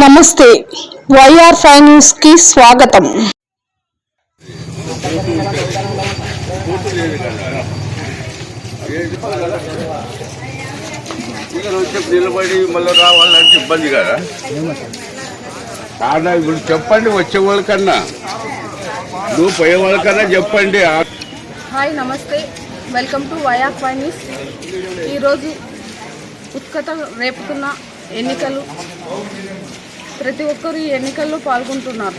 నమస్తే YR five న్యూస్కి స్వాగతం. నిలబడి మళ్ళీ రావాలంటే ఇబ్బంది కదా కాదా ఇప్పుడు చెప్పండి వచ్చే వాళ్ళకన్నా నువ్వు పోయే వాళ్ళకన్నా చెప్పండి hi namaste welcome to via news ఈరోజు ఉత్కట రేపుతున్న ఎన్నికలు. ప్రతి ఒక్కరు ఈ ఎన్నికల్లో పాల్గొంటున్నారు.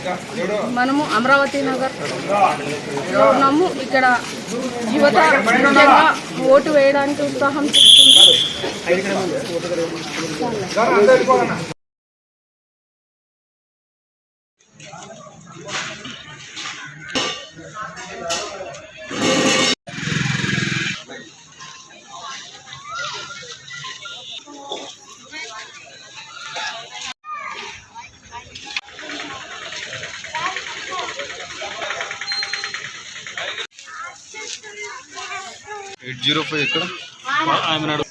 మనము అమరావతి నగర్లో ఉన్నాము ఇక్కడ యువత ఓటు వేయడానికి ఉత్సాహం చూపుతుంది. ఎయిట్ జీరో ఫైవ్ ఇక్కడ ఆమె నడు